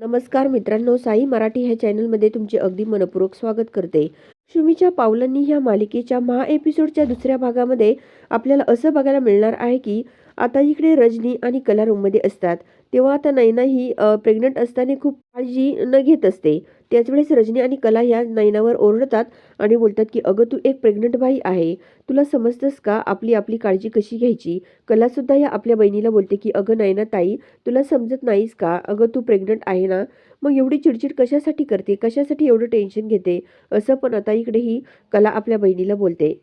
नमस्कार मित्रांनो साई मराठी ह्या चॅनलमध्ये तुमचे अगदी मनपूर्वक स्वागत करते. शुमीच्या पावलांनी ह्या मालिकेच्या महा एपिसोडच्या दुसऱ्या भागामध्ये आपल्याला असं बघायला मिळणार आहे की आता इकडे रजनी आणि कला रूममध्ये असतात. तेव्हा आता नैना ही प्रेग्नंट असताना खूप काळजी न घेत असते. त्याच वेळेस रजनी आणि कला ह्या नैनावर ओरडतात आणि बोलतात की अगं तू एक प्रेग्नंट बाई आहे. तुला समजतंस का आपली आपली काळजी कशी घ्यायची? कलासुद्धा या आपल्या बहिणीला बोलते की अगं नैना ताई तुला समजत नाहीस का? अगं तू प्रेग्नंट आहे ना? मग एवढी चिडचिड कशासाठी करते? कशासाठी एवढं टेन्शन घेते? असं पण आता इकडे ही कला आपल्या बहिणीला बोलते.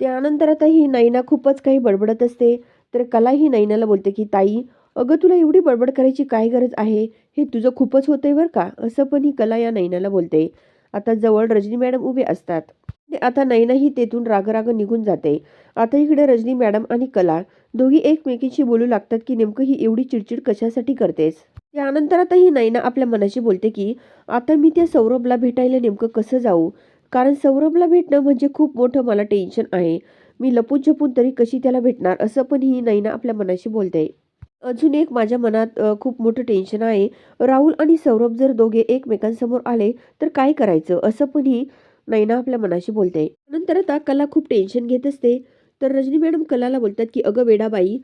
त्यानंतर आता ही नैना खूपच काही बडबडत असते. तर कला ही नैनाला बोलते की ताई अगं तुला एवढी बडबड करायची काय गरज आहे? हे तुझं खूपच होतंय बरं का? असं पण ही कला या नैनाला बोलते. आता जवळ रजनी मॅडम उभे असतात. आता नैना ही तेथून रागराग निघून जाते. आता इकडे रजनी मॅडम आणि कला दोघी एकमेकींशी बोलू लागतात की नेमकं ही एवढी चिडचिड कशासाठी करतेस? त्यानंतर आता ही नैना आपल्या मनाशी बोलते की आता मी त्या सौरभला भेटायला नेमकं कसं जाऊ? कारण सौरभला भेटणं म्हणजे खूप मोठं मला टेन्शन आहे. मी लपून छपून तरी कशी त्याला भेटणार असं पण ही नैना आपल्या मनाशी बोलते. अजून एक माझ्या मनात खूप मोठं टेन्शन आहे. राहुल आणि सौरभ जर दोघे एकमेकांसमोर आले तर काय करायचं असं पण ही नैना आपल्या मनाशी बोलते. नंतर आता कला खूप टेन्शन घेत असते. तर रजनी मॅडम कलाला बोलतात की अगं वेडाबाई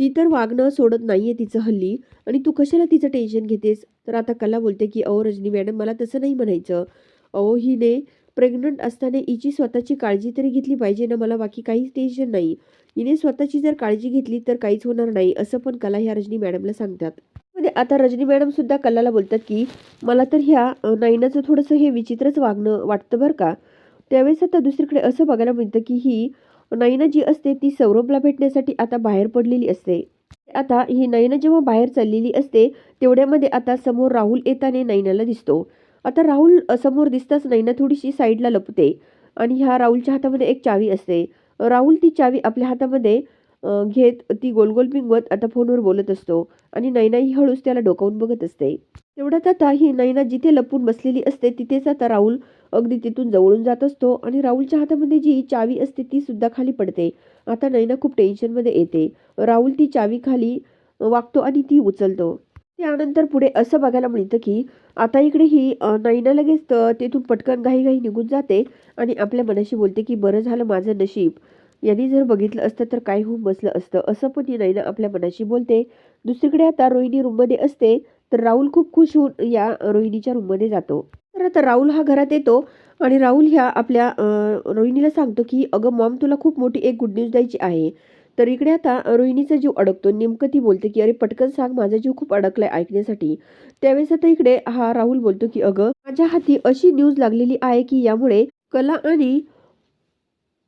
ती तर वागणं सोडत नाहीये तिचं हल्ली आणि तू कशाला तिचं टेन्शन घेतेस? तर आता कला बोलते की अहो रजनी मॅडम मला तसं नाही म्हणायचं. अहो हिने प्रेग्नंट असताना हिची स्वतःची काळजी तरी घेतली पाहिजे ना मला बाकी काहीच टेन्शन नाही. हिने स्वतःची जर काळजी घेतली तर काहीच होणार नाही असं पण कला ह्या रजनी मॅडमला सांगतात. म्हणजे आता रजनी मॅडम सुद्धा कलाला बोलतात की मला तर ह्या नाईनाचं नयनाचं थोडंसं हे विचित्रच वागणं वाटतं बरं का. त्यावेळेस आता दुसरीकडे असं बघायला मिळतं की ही नयना जी असते ती सौरभला भेटण्यासाठी आता बाहेर पडलेली असते. आता ही नयना जेव्हा बाहेर चाललेली असते तेवढ्यामध्ये आता समोर राहुल येताना नयनाला दिसतो. आता राहुल समोर दिसताच नयना थोडीशी साईडला लपते आणि ह्या राहुलच्या हातामध्ये एक चावी असते. राहुल ती चावी आपल्या हातामध्ये घेत ती गोल गोल पिंगवत आता फोनवर बोलत असतो आणि नैना ही हळूच त्याला डोकावून बघत असते. तेवढ्यात आता ही नैना जिथे लपून बसलेली असते तिथेच आता राहुल अगदी तिथून जवळून जात असतो आणि राहुलच्या हातामध्ये जी चावी असते ती सुद्धा खाली पडते. आता नैना खूप टेन्शनमध्ये येते. राहुल ती चावी खाली वागतो आणि ती उचलतो. त्यानंतर पुढे असं बघायला मिळतं की आता इकडे ही नैना लगेच तिथून पटकन घाई निघून जाते आणि आपल्या मनाशी बोलते की बरं झालं माझं नशीब. यांनी जर बघितलं असतं तर काय होऊन बसलं असतं. असं पण ही नैना आपल्या मनाशी बोलते. दुसरीकडे आता रोहिणी रूममध्ये असते तर राहुल खूप खुश होऊन या रोहिणीच्या रूममध्ये जातो. तर आता राहुल हा घरात येतो आणि राहुल ह्या आपल्या रोहिणीला सांगतो की अगं मॉम तुला खूप मोठी एक गुड न्यूज द्यायची आहे. तर इकडे आता रोहिणीचा जीव अडकतो. नेमकं ती बोलते की अरे पटकन सांग माझा जीव खूप अडकलाय ऐकण्यासाठी. त्यावेळेस आता इकडे हा राहुल बोलतो की अगं माझ्या हाती अशी न्यूज लागलेली आहे की यामुळे कला आणि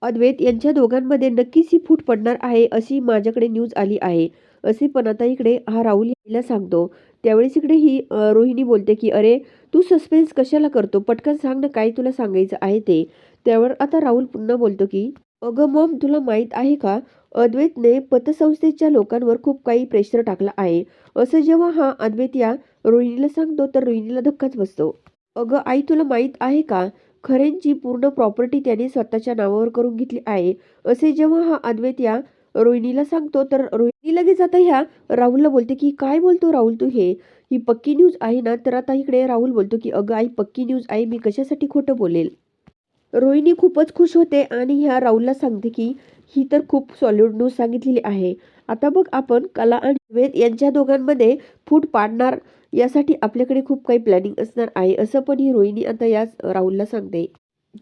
अद्वैत यांच्या दोघांमध्ये नक्कीच ही फूट पडणार आहे अशी माझ्याकडे न्यूज आली आहे. असे पण आता इकडे हा राहुल यायला सांगतो. त्यावेळेस इकडे ही रोहिणी बोलते की अरे तू सस्पेन्स कशाला करतो? पटकन सांग ना काय तुला सांगायचं आहे ते. त्यावर आता राहुल पुन्हा बोलतो की अगं मॉम तुला माहीत आहे का? अद्वैतने पतसंस्थेच्या लोकांवर खूप काही प्रेशर टाकला आहे. असं जेव्हा हा अद्वैत या रोहिणीला सांगतो तर रोहिणीला धक्काच बसतो. अगं आई तुला माहीत आहे का? खरेंची पूर्ण प्रॉपर्टी त्याने स्वतःच्या नावावर करून घेतली आहे. असे जेव्हा हा अद्वैत या रोहिणीला सांगतो तर रोहिणी लगेच आता ह्या राहुलला बोलते की काय बोलतो राहुल तू हे? ही पक्की न्यूज आहे ना? तर आता इकडे राहुल बोलतो की अगं आई पक्की न्यूज आहे. मी कशासाठी खोटं बोलेल? रोहिणी खूपच खुश होते आणि ह्या राहुलला सांगते की ही तर खूप सॉलिड न्यूज सांगितलेली आहे. आता बघ आपण कला आणि वेद यांच्या दोघांमध्ये फूट पाडणार. यासाठी आपल्याकडे खूप काही प्लॅनिंग असणार आहे असं पण ही रोहिणी आता याच राहुलला सांगते.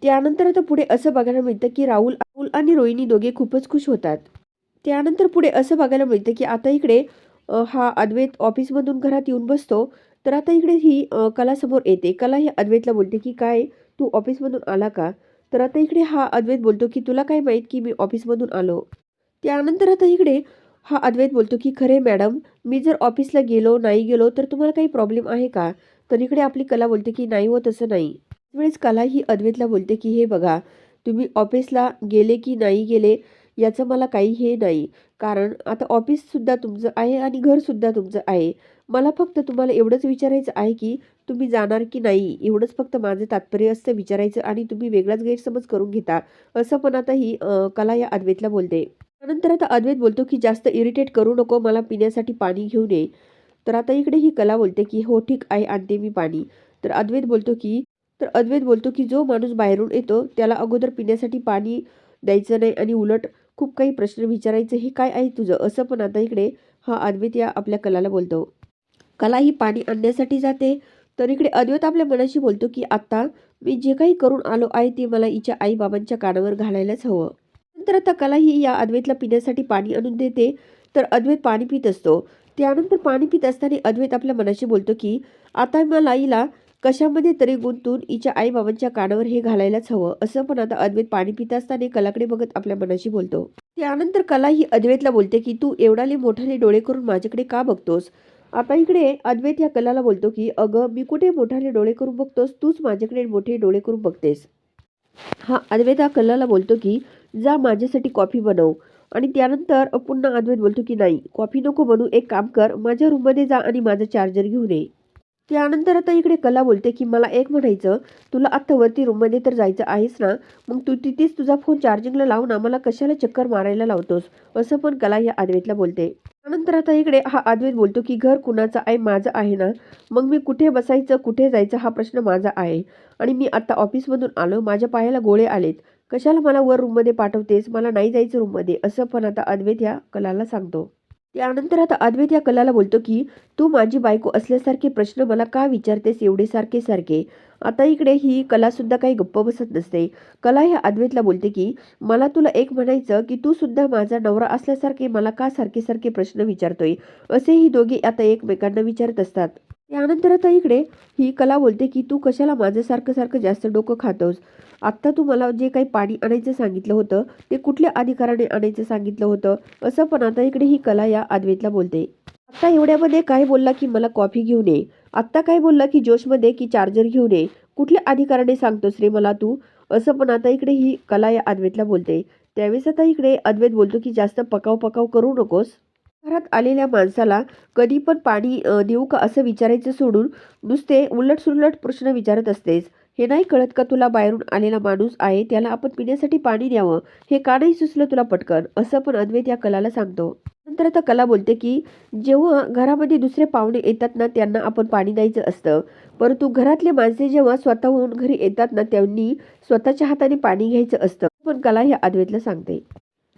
त्यानंतर आता पुढे असं बघायला मिळतं की राहुल राहुल आणि रोहिणी दोघे खूपच खुश होतात. त्यानंतर पुढे असं बघायला मिळतं की आता इकडे हा अद्वैत ऑफिसमधून घरात येऊन बसतो. तर आता इकडे ही कलासमोर कला समोर येते. कला ही अद्वैतला बोलते की काय तू ऑफिसमधून आला का? तर आता इकडे हा अद्वैत बोलतो की तुला काय माहीत की मी ऑफिसमधून आलो? त्यानंतर आता इकडे हा अद्वैत बोलतो की खरे मॅडम मी जर ऑफिसला गेलो नाही गेलो तर तुम्हाला काही प्रॉब्लेम आहे का? तर इकडे आपली कला बोलते की नाही हो तसं नाही. वेळेस कला ही अद्वैतला बोलते की हे बघा तुम्ही ऑफिसला गेले की नाही गेले याचं मला काही हे नाही. कारण आता ऑफिससुद्धा तुमचं आहे आणि घरसुद्धा तुमचं आहे. मला फक्त तुम्हाला एवढंच विचारायचं आहे की तुम्ही जाणार की नाही? एवढंच फक्त माझं तात्पर्य असतं विचारायचं आणि तुम्ही वेगळाच गैरसमज करून घेता असं पण आता ही कला या अद्वैतला बोलते. त्यानंतर आता अद्वैत बोलतो की जास्त इरिटेट करू नको मला पिण्यासाठी पाणी घेऊन ये तर आता इकडे ही कला बोलते की हो ठीक आहे आणते मी पाणी. तर अद्वैत बोलतो की तर अद्वैत बोलतो की जो माणूस बाहेरून येतो त्याला अगोदर पिण्यासाठी पाणी द्यायचं नाही आणि उलट खूप काही प्रश्न विचारायचे हे काय आहे तुझं? असं पण आता इकडे हा अद्वैत या आपल्या कलाला बोलतो. कला ही पाणी आणण्यासाठी जाते. तर इकडे अद्वैत आपल्या मनाशी बोलतो की आत्ता मी जे काही करून आलो आहे ते मला हिच्या आई बाबांच्या कानावर घालायलाच हवं. नंतर आता कला ही या अद्वैतला पिण्यासाठी पाणी आणून देते. तर अद्वैत पाणी पित असतो. त्यानंतर पाणी पित असताना अद्वैत आपल्या मनाशी बोलतो की आता मला हिला कशामध्ये तरी गुंतून हिच्या आई बाबांच्या कानावर हे घालायलाच हवं. असं पण आता अद्वैत पाणी पित असताना कलाकडे बघत आपल्या मनाशी बोलतो. त्यानंतर कला ही अद्वैतला बोलते की तू एवढाले मोठाले डोळे करून माझ्याकडे का बघतोस? आता इकडे अद्वैत या कलाला बोलतो की अगं मी कुठे मोठाले डोळे करून बघतोस? तूच माझ्याकडे मोठे डोळे करून बघतेस. हा अद्वैत या कलाला बोलतो की जा माझ्यासाठी कॉफी बनव. आणि त्यानंतर पुन्हा अद्वैत बोलतो की नाही कॉफी नको बनवू एक काम कर माझ्या रूममध्ये जा आणि माझं चार्जर घेऊन ये. त्यानंतर आता इकडे कला बोलते की मला एक म्हणायचं तुला आत्ता वरती रूममध्ये तर जायचं आहेस ना? मग तू तिथेच तुझा फोन चार्जिंगला लाव ना मला कशाला चक्कर मारायला लावतोस? असं पण कला या आदवेतला बोलते. त्यानंतर आता इकडे हा अद्वैत बोलतो की घर कुणाचं आहे माझं आहे ना? मग मी कुठे बसायचं कुठे जायचं हा प्रश्न माझा आहे. आणि मी आता ऑफिसमधून आलो माझ्या पायाला गोळे आलेत. कशाला मला वर रूममध्ये पाठवतेस? मला नाही जायचं रूममध्ये असं पण आता अद्वैत या कलाला सांगतो. त्यानंतर आता अद्वैत या कलाला बोलतो की तू माझी बायको असल्यासारखे प्रश्न मला का विचारतेस एवढे सारखे सारखे? आता इकडे ही कलासुद्धा काही गप्प बसत नसते. कला ह्या अद्वैतला बोलते की मला तुला एक म्हणायचं की तू सुद्धा माझा नवरा असल्यासारखे मला का सारखे सारखे प्रश्न विचारतोय? असे ही दोघे आता एकमेकांना विचारत असतात. त्यानंतर आता इकडे ही कला बोलते की तू कशाला माझं सारखं सारखं जास्त डोकं खातोस? आत्ता तू मला जे काही पाणी आणायचं सांगितलं होतं ते कुठल्या अधिकाराने आणायचं सांगितलं होतं? असं पण आता इकडे ही कला या आदवेतला बोलते. आत्ता एवढ्यामध्ये काय बोलला की मला कॉफी घेऊन ये? आत्ता काय बोलला की जोशमध्ये की चार्जर घेऊन ये? कुठल्या अधिकाराने सांगतोस रे मला तू? असं पण आता इकडे ही कला या आदवेतला बोलते. त्यावेळेस आता इकडे अद्वैत बोलतो की जास्त पकाव पकाव करू नकोस? घरात आलेल्या माणसाला कधी पण पाणी देऊ का असं विचारायचं सोडून नुसते उलट सुलट प्रश्न विचारत असतेस. हे नाही कळत का तुला बाहेरून आलेला माणूस आहे त्याला आपण पिण्यासाठी पाणी द्यावं? हे का नाही सुचलं तुला पटकन? असं पण अद्वैत या कलाला सांगतो. नंतर आता कला बोलते की जेव्हा घरामध्ये दुसरे पाहुणे येतात ना त्यांना आपण पाणी द्यायचं असतं. परंतु घरातले माणसे जेव्हा स्वतःहून घरी येतात ना त्यांनी स्वतःच्या हाताने पाणी घ्यायचं असतं. पण कला ह्या अद्वैतला सांगते.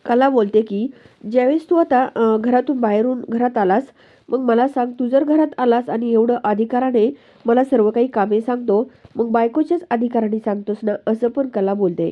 कला बोलते की ज्यावेळेस तू आता घरातून बाहेरून घरात आलास मग मला सांग तू जर घरात आलास आणि एवढं अधिकाराने मला सर्व काही कामे सांगतो मग बायकोच्याच अधिकाराने सांगतोस ना असं पण कला बोलते.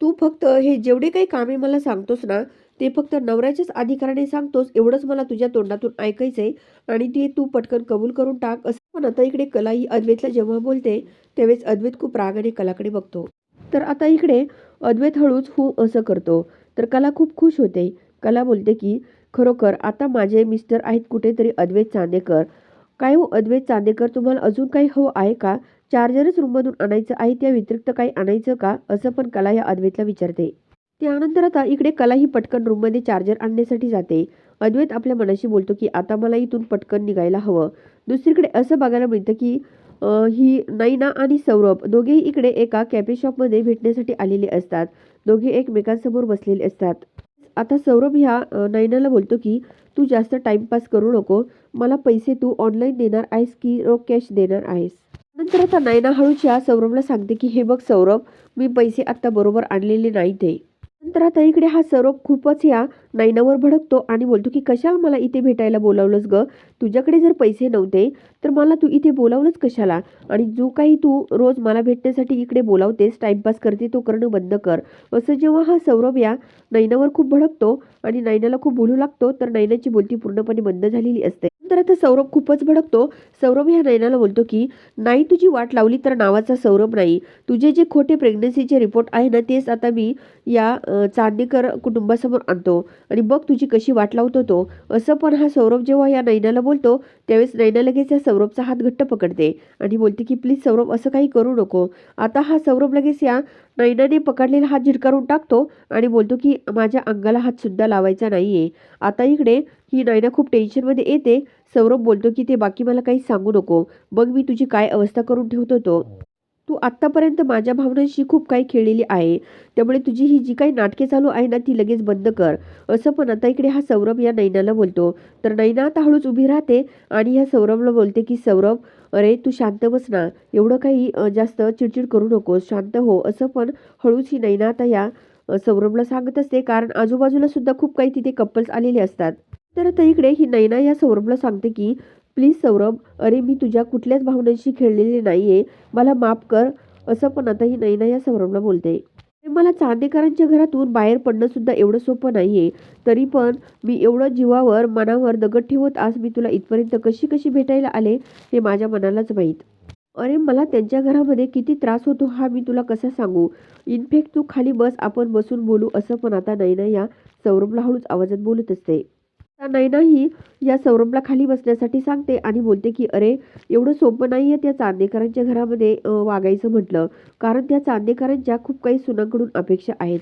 तू फक्त हे जेवढे काही कामे मला सांगतोस ना ते फक्त नवऱ्याच्याच अधिकाराने सांगतोस एवढंच मला तुझ्या तोंडातून ऐकायचंय आणि ते तू पटकन कबूल करून टाक असं पण आता इकडे कला ही अद्वैतला जेव्हा बोलते त्यावेळेस अद्वैत खूप रागाने कलाकडे बघतो. तर आता इकडे अद्वैत हळूच हो असं करतो. तर कला खूप खुश होते. कला बोलते की खरोखर आता माझे मिस्टर आहेत कुठेतरी अद्वैत चांदेकर. काय हो अद्वैत चांदेकर तुम्हाला अजून काही हवं आहे का? चार्जरच रूममधून आणायचं आहे त्या व्यतिरिक्त काही आणायचं का? असं पण कला या अद्वैतला विचारते. त्यानंतर आता इकडे कला ही पटकन रूममध्ये चार्जर आणण्यासाठी जाते. अद्वैत आपल्या मनाशी बोलतो की आता मला इथून पटकन निघायला हवं. दुसरीकडे असं बघायला मिळतं की ही नैना आणि सौरभ दोघेही इकडे एका कॅफे शॉपमध्ये भेटण्यासाठी आलेले असतात. दोघे एकमेकांसमोर बसलेले असतात. आता सौरभ ह्या नैनाला बोलतो की तू जास्त टाइमपास करू नको. मला पैसे तू ऑनलाईन देणार आहेस की रोख कॅश देणार आहेस? नंतर आता नैना हळूच्या सौरभला सांगते की हे बघ सौरभ मी पैसे आत्ता बरोबर आणलेले नाही ते. नंतर आता इकडे हा सौरभ खूपच या नैनावर भडकतो आणि बोलतो की कशाला मला इथे भेटायला बोलावलंस ग? तुझ्याकडे जर पैसे नव्हते तर मला तू इथे बोलावलंच कशाला? आणि जो काही तू रोज मला भेटण्यासाठी इकडे बोलावतेस टाइमपास करते तो करणं बंद कर. असं जेव्हा हा सौरभ या नैनावर खूप भडकतो आणि नैनाला खूप बोलू लागतो तर नैनाची बोलती पूर्णपणे बंद झालेली असते. तर आता सौरभ खूपच भडकतो. सौरभ ह्या नैनाला बोलतो की नाही तुझी वाट लावली तर नावाचा सौरभ नाही. तुझे जे खोटे प्रेग्नन्सीचे रिपोर्ट आहे ना तेच आता मी या चांदेकर कुटुंबासमोर आणतो. आणि बघ तुझी कशी वाट लावतो तो. असं पण हा सौरभ जेव्हा या नैनाला बोलतो त्यावेळेस नैना लगेच या सौरभचा हात घट्ट पकडते आणि बोलते की प्लीज सौरभ असं काही करू नको. आता हा सौरभ लगेच या नैनाने पकडलेला हात झिडकारून टाकतो आणि बोलतो की माझ्या अंगाला हातसुद्धा लावायचा नाही आहे आता इकडे ही नैना खूप टेन्शनमध्ये येते सौरभ बोलतो की ते बाकी मला काही सांगू नको. बघ मी तुझी काय अवस्था करून ठेवतो तो. तू आत्तापर्यंत माझ्या भावनांशी खूप काही खेळलेली आहे. त्यामुळे तुझी ही जी काही नाटके चालू आहे ना ती लगेच बंद कर. असं पण आता इकडे हा सौरभ या नैनाला बोलतो. तर नैना आता हळूच उभी राहते आणि ह्या सौरभला बोलते की सौरभ अरे तू शांत बस ना. एवढं काही जास्त चिडचिड करू नकोस. शांत हो. असं पण हळूच ही नैना आता या सौरभला सांगत असते. कारण आजूबाजूला सुद्धा खूप काही तिथे कपल्स आलेले असतात. तर आता इकडे ही नैना या सौरभला सांगते की प्लीज सौरभ अरे मी तुझ्या कुठल्याच भावनांशी खेळलेली आहे मला माफ कर. असं पण आता ही नैना या सौरभला बोलते. मला चांदेकरांच्या घरातून बाहेर पडणं सुद्धा एवढं सोपं नाही आहे तरी पण मी एवढं जीवावर मनावर दगड ठेवत आज मी तुला इथपर्यंत कशी कशी भेटायला आले हे माझ्या मनालाच माहीत. अरे मला त्यांच्या घरामध्ये किती त्रास होतो हा मी तुला कसा सांगू? इनफॅक्ट तू खाली बस आपण बसून बोलू असं पण आता नैना या सौरभला हळूच आवाजात बोलत असते. तर नैनाही या सौरभला खाली बसण्यासाठी सांगते आणि बोलते की अरे एवढं सोपं नाही आहे त्या चांदेकरांच्या घरामध्ये वागायचं म्हटलं. कारण त्या चांदेकरांच्या खूप काही सुनांकडून अपेक्षा आहेत.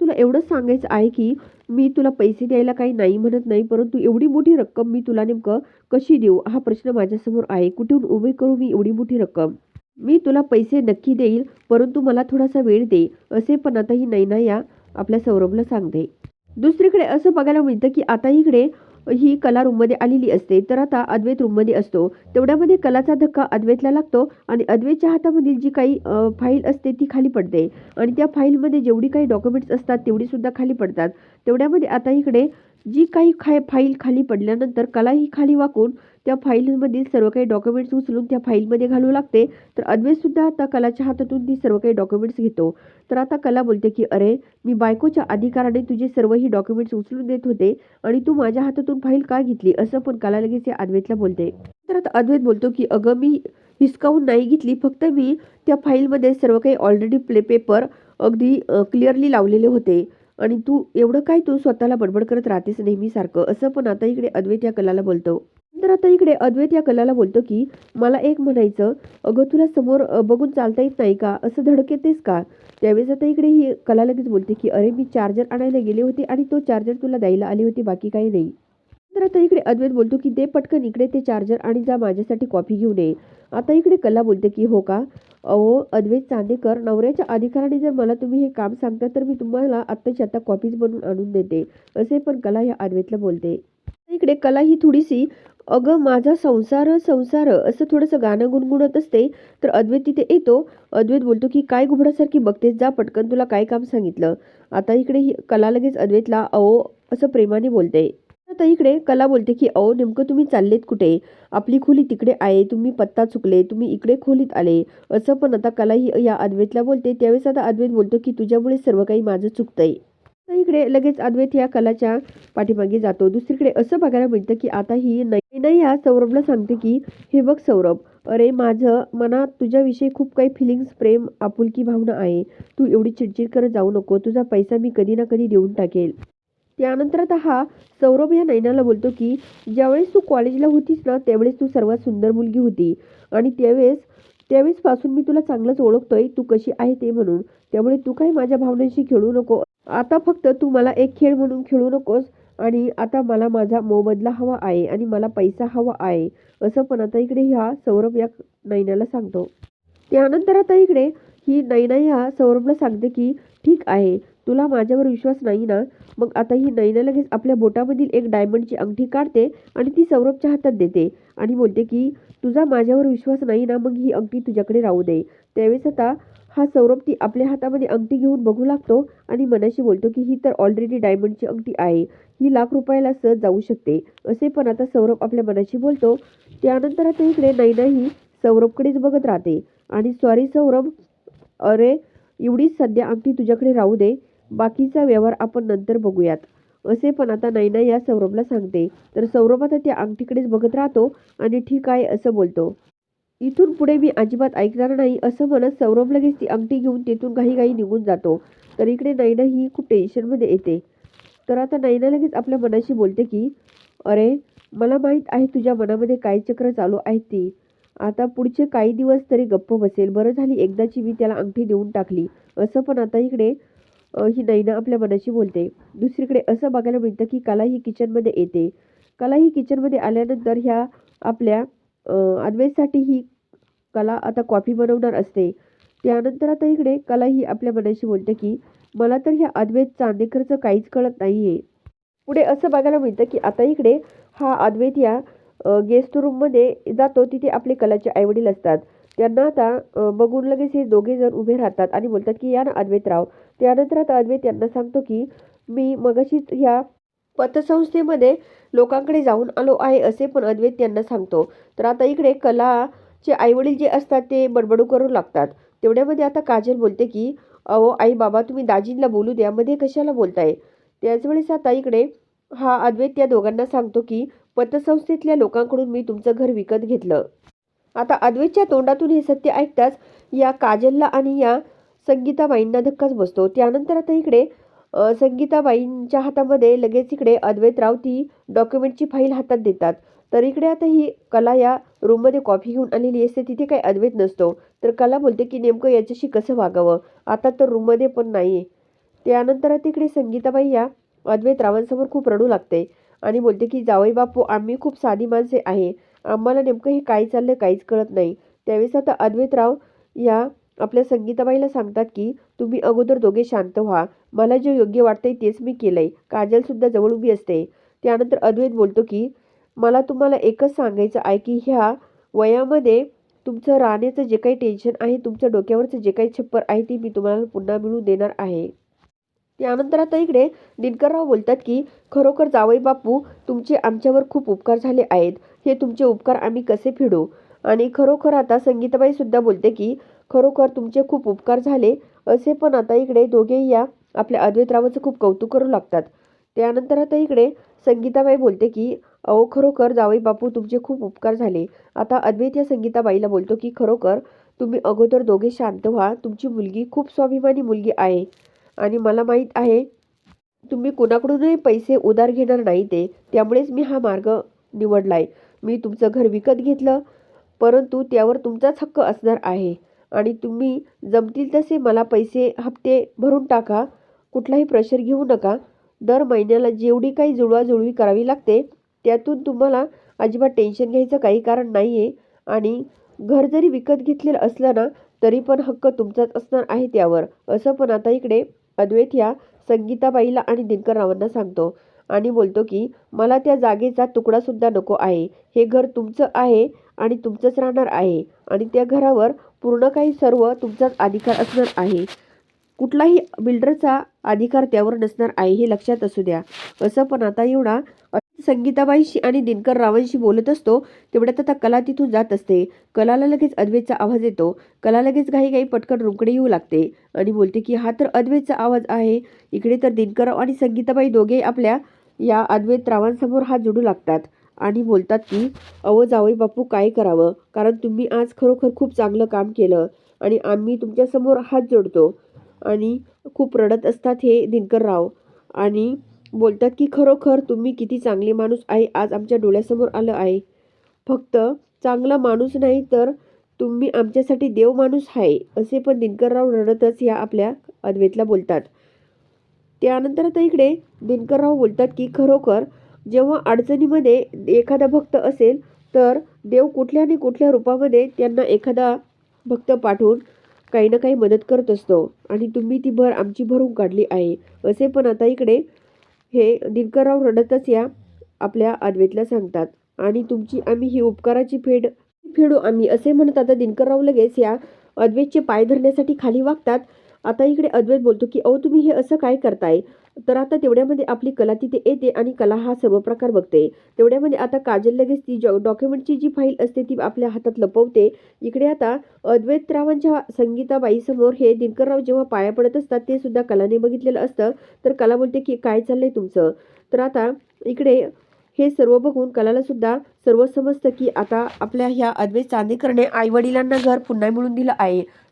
तुला एवढंच सांगायचं आहे की मी तुला पैसे द्यायला काही नाही म्हणत नाही परंतु एवढी मोठी रक्कम मी तुला नेमकं कशी देऊ? हा प्रश्न माझ्यासमोर आहे. कुठून उभे करू मी एवढी मोठी रक्कम? मी तुला पैसे नक्की देईल परंतु मला थोडासा वेळ दे. असे पण आता ही नैना या आपल्या सौरभला सांगते. दुसरीकडे असं बघायला मिळतं की आता इकडे ही कला रूममध्ये आलेली असते तर आता अद्वैत रूममध्ये असतो. तेवढ्यामध्ये कलाचा धक्का अद्वैतला लागतो आणि अद्वैतच्या हातामधील जी काही फाईल असते ती खाली पडते. आणि त्या फाईलमध्ये जेवढी काही डॉक्युमेंट्स असतात तेवढी सुद्धा खाली पडतात. तेवढ्यामध्ये आता इकडे जी काही खाय फाईल खाली पडल्यानंतर कला ही खाली वाकून त्या फाईलमधील सर्व काही डॉक्युमेंट्स उचलून त्या फाईलमध्ये घालू लागते. तर अद्वेसुद्धा आता कलाच्या हातातून ती सर्व काही डॉक्युमेंट्स घेतो. तर आता कला बोलते की अरे मी बायकोच्या अधिकाराने तुझे सर्व ही डॉक्युमेंट्स उचलून देत होते आणि तू माझ्या हातातून फाईल का घेतली? असं पण कला लगेच या अद्वैतला बोलते. तर आता अद्वैत बोलतो की अगं मी हिसकावून नाही घेतली. फक्त मी त्या फाईलमध्ये सर्व काही ऑलरेडी प्ले पेपर अगदी क्लिअरली लावलेले होते. आणि तू एवढं काय तू स्वतःला बडबड करत राहतेस नेहमीसारखं? असं पण आता इकडे अद्वैत या कलाला बोलतो. तर आता इकडे अद्वैत या कलाला बोलतो की मला एक म्हणायचं अगं तुला समोर बघून चालता येत नाही का? असं धडकेतेस का? त्यावेळेस आता इकडे ही कला लगेच बोलते की अरे मी चार्जर आणायला गेले होते आणि तो चार्जर तुला द्यायला आली होती बाकी काही नाही. तर आता इकडे अद्वैत बोलतो की दे पटकन इकडे ते चार्जर आणि जा माझ्यासाठी कॉफी घेऊन ये. आता इकडे कला बोलते की हो का? अहो अद्वैत चांदेकर नवऱ्याच्या अधिकाराने जर मला तुम्ही हे काम सांगता तर मी तुम्हाला आत्ताची आता कॉपीज बनवून आणून देते असे पण कला ह्या अद्वैतला बोलते. इकडे कला ही थोडीशी अगं माझा संसार संसार असं थोडंसं गाणं गुणगुणत असते तर अद्वैत तिथे येतो. अद्वैत बोलतो की काय घुबडासारखी बघतेस जा पटकन तुला काय काम सांगितलं. आता इकडे ही कला लगेच अद्वैतला अहो असं प्रेमाने बोलते. आता इकडे कला बोलते की अहो नेमकं तुम्ही चाललेत कुठे? आपली खोली तिकडे आहे तुम्ही पत्ता चुकले तुम्ही इकडे खोलीत आले. असं पण आता कला ही या अद्वैतला बोलते. त्यावेळेस आता अद्वैत बोलतो की तुझ्यामुळे सर्व काही माझं चुकतंय. तर इकडे लगेच अद्वैत या कलाच्या पाठीमागे जातो. दुसरीकडे असं बघायला मिळतं की आता ही नैना या सौरभला सांगते की हे बघ सौरभ अरे माझं मनात तुझ्याविषयी खूप काही फिलिंग्स प्रेम आपुलकी भावना आहे. तू एवढी चिडचिड करत जाऊ नको. तुझा पैसा मी कधी ना कधी देऊन टाकेल. त्यानंतर आता हा सौरभ या नैनाला बोलतो की ज्यावेळेस तू कॉलेजला होतीस ना त्यावेळेस तू सर्वात सुंदर मुलगी होती. आणि त्यावेळेस त्यावेळेसपासून मी तुला चांगलंच ओळखतोय तू कशी आहे ते म्हणून. त्यामुळे तू काही माझ्या भावनांशी खेळू नको. आता फक्त तू मला एक खेळ म्हणून खेळू नकोस. आणि आता मला माझा मोबदला हवा आहे आणि मला पैसा हवा आहे असं पण आता इकडे ह्या सौरभ या नैनाला सांगतो. त्यानंतर आता इकडे ही नैना ह्या सौरभला सांगते की ठीक आहे तुला माझ्यावर विश्वास नाही ना? मग आता ही नैना लगेच आपल्या बोटामधील एक डायमंडची अंगठी काढते आणि ती सौरभच्या हातात देते आणि बोलते की तुझा माझ्यावर विश्वास नाही ना मग ही अंगठी तुझ्याकडे राहू दे. त्यावेळेस आता हा सौरभ ती आपल्या हातामध्ये अंगठी घेऊन बघू लागतो आणि मनाशी बोलतो की ही तर ऑलरेडी डायमंडची अंगठी आहे. ही लाख रुपयाला सहज जाऊ शकते. असे पण आता सौरभ आपल्या मनाशी बोलतो. त्यानंतर आता इकडे नैना ही सौरभकडेच बघत राहते आणि सॉरी सौरभ. अरे एवढीच सध्या अंगठी तुझ्याकडे राहू दे. बाकीचा व्यवहार आपण नंतर बघूयात. असे पण आता नैना या सौरभला सांगते. तर सौरभ आता त्या अंगठीकडेच बघत राहतो आणि ठीक आहे असं बोलतो. इथून पुढे मी अजिबात ऐकणार नाही असं म्हणत सौरभ लगेच ती अंगठी घेऊन तिथून काही काही निघून जातो. तर इकडे नैना ही खूप टेन्शनमध्ये येते. तर आता नैना लगेच आपल्या मनाशी बोलते की अरे मला माहीत आहे तुझ्या मनामध्ये काय चक्र चालू आहेत ती. आता पुढचे काही दिवस तरी गप्प बसेल. बरं झाली एकदाची मी त्याला अंगठी देऊन टाकली. असं पण आता इकडे ही नैना आपल्या मनाशी बोलते. दुसरीकडे असं बघायला मिळतं की कला ही किचनमध्ये येते. कला ही किचनमध्ये आल्यानंतर ह्या आपल्या अ, ही कला आता कॉफी बनवणार असते. त्यानंतर आता इकडे कला ही आपल्या मनाशी बोलते की मला तर ह्या अद्वैत चांदेकरचं काहीच कळत नाही आहे पुढे असं बघायला मिळतं की आता इकडे हा अद्वैत या गेस्ट रूममध्ये जातो. तिथे आपले कलाचे आईवडील असतात. त्यांना आता बघून लगेच हे दोघे जण उभे राहतात आणि बोलतात की या ना अद्वैतराव त्यानंतर आता अद्वैत यांना सांगतो की मी मगाशीच ह्या पतसंस्थेमध्ये लोकांकडे जाऊन आलो आहे असे पण अद्वैत त्यांना सांगतो. तर आता इकडे कलाचे आईवडील जे असतात ते बडबडू करू लागतात. तेवढ्यामध्ये आता काजल बोलते की अहो आई बाबा तुम्ही दाजींना बोलू द्या. मध्ये कशाला बोलताय? त्याच वेळेस आता इकडे हा अद्वैत त्या दोघांना सांगतो की पतसंस्थेतल्या लोकांकडून मी तुमचं घर विकत घेतलं. आता अद्वैतच्या तोंडातून हे सत्य ऐकताच या काजलला आणि या संगीताबाईंना धक्काच बसतो. त्यानंतर आता इकडे संगीताबाईंच्या हातामध्ये लगेच इकडे अद्वैतराव ती डॉक्युमेंटची फाईल हातात देतात. तर इकडे आता ही कला या रूममध्ये कॉफी घेऊन आलेली असते. तिथे काही अद्वैत नसतो. तर कला बोलते की नेमकं याच्याशी कसं वागावं? आता तर रूममध्ये पण नाही त्यानंतर आता इकडे संगीताबाई या अद्वैतरावांसमोर खूप रडू लागते आणि बोलते की जावई बापू आम्ही खूप साधी माणसे आहे. आम्हाला नेमकं हे काय चाललं काहीच कळत नाही. त्यावेळेस आता अद्वैतराव या आपल्या संगीताबाईला सांगतात की तुम्ही अगोदर दोघे शांत व्हा. मला जे योग्य वाटतंय तेच मी केलंय. काजलसुद्धा जवळ उभी असते. त्यानंतर अद्वैत बोलतो की मला तुम्हाला एकच सांगायचं आहे की ह्या वयामध्ये तुमचं राहण्याचं जे काही टेन्शन आहे तुमच्या डोक्यावरचं जे काही छप्पर आहे ते मी तुम्हाला पुन्हा मिळून देणार आहे. त्यानंतर आता इकडे दिनकरराव बोलतात की खरोखर जावई बापू तुमचे आमच्यावर खूप उपकार झाले आहेत. हे तुमचे उपकार आम्ही कसे फिडू? आणि खरोखर आता संगीताबाईसुद्धा बोलते की खरोखर तुमचे खूप उपकार झाले असे पण आता इकडे दोघेही या आपल्या अद्वैतरावाचं खूप कौतुक करू लागतात. त्यानंतर आता इकडे संगीताबाई बोलते की अहो खरोखर जावई बापू तुमचे खूप उपकार झाले. आता अद्वैत या संगीताबाईला बोलतो की खरोखर तुम्ही अगोदर दोघे शांत व्हा. तुमची मुलगी खूप स्वाभिमानी मुलगी आहे. आणि मला माहीत आहे तुम्ही कुणाकडूनही पैसे उधार घेणार नाही ते. त्यामुळेच मी हा मार्ग निवडला आहे मी तुमचं घर विकत घेतलं परंतु त्यावर तुमचाच हक्क असणार आहे. आणि तुम्ही जमतील तसे मला पैसे हप्ते भरून टाका. कुठलाही प्रेशर घेऊ नका. दर महिन्याला जेवढी काही जुळवाजुळवी करावी लागते त्यातून तुम्हाला अजिबात टेन्शन घ्यायचं काही कारण नाही आहे आणि घर जरी विकत घेतलेलं असलं ना तरी पण हक्क तुमचाच असणार आहे त्यावर. असं पण आता इकडे अद्वैत ह्या संगीताबाईला आणि दिनकररावांना सांगतो. आणि बोलतो की मला त्या जागेचा तुकडासुद्धा नको आहे. हे घर तुमचं आहे. आणि तुमचंच राहणार आहे. आणि त्या घरावर पूर्ण काही सर्व तुमचाच अधिकार असणार आहे. कुठलाही बिल्डरचा अधिकार त्यावर नसणार आहे हे लक्षात असू द्या. असं पण आता एवढा संगीताबाईशी आणि दिनकर रावांशी बोलत असतो तेवढ्यात आता कला तिथून जात असते. कलाला लगेच अद्वेचा आवाज येतो. कला लगेच घाई घाई पटकन रूमकडे येऊ लागते. आणि बोलते की हा तर अद्वेचा आवाज आहे. इकडे तर दिनकरराव आणि संगीताबाई दोघे आपल्या या अद्वैत रावांसमोर हात जोडू लागतात. आणि बोलतात की अहो जावई बापू काय करावं? कारण तुम्ही आज खरोखर खूप चांगलं काम केलं आणि आम्ही तुमच्यासमोर हात जोडतो आणि खूप रडत असतात हे दिनकरराव. आणि बोलतात की खरोखर तुम्ही किती चांगले माणूस आहे आज आमच्या डोळ्यासमोर आलं आहे. फक्त चांगला माणूस नाही तर तुम्ही आमच्यासाठी देव माणूस आहे असे पण दिनकरराव रडतच या आपल्या अद्वैतला बोलतात. त्यानंतर आता इकडे दिनकरराव बोलतात की खरोखर जेव्हा अडचणीमध्ये एखादा भक्त असेल तर देव कुठल्या आणि कुठल्या रूपामध्ये त्यांना एखादा भक्त पाठवून काही ना काही मदत करत असतो. आणि तुम्ही ती भर आमची भरून काढली आहे. असे पण आता इकडे हे दिनकरराव रडतच या आपल्या अद्वैतला सांगतात. आणि तुमची आम्ही ही उपकाराची फेड फेडू आम्ही असे म्हणत आता दिनकरराव लगेच या अद्वैतचे पाय धरण्यासाठी खाली वागतात. आता इकडे अद्वैत बोलतो की अहो तुम्ही हे असं काय करताय? तर आता तेवढ्यामध्ये आपली कला तिथे येते आणि कला हा सर्व प्रकार बघते. तेवढ्यामध्ये आता काजल लगेच ती डॉक्युमेंटची जी फाईल असते ती आपल्या हातात लपवते. इकडे आता अद्वैतरावांच्या संगीताबाई समोर हे दिनकरराव जेव्हा पाया पडत असतात ते सुद्धा कलाने बघितलेलं असतं. तर कला बोलते की काय चाललंय तुमचं? तर आता इकडे हे सर्व बघून कलाला सुद्धा सर्व समजतं की आता आपल्या ह्या अद्वैत चांदेकरने आई वडिलांना घर पुन्हा मिळून दिलं आहे.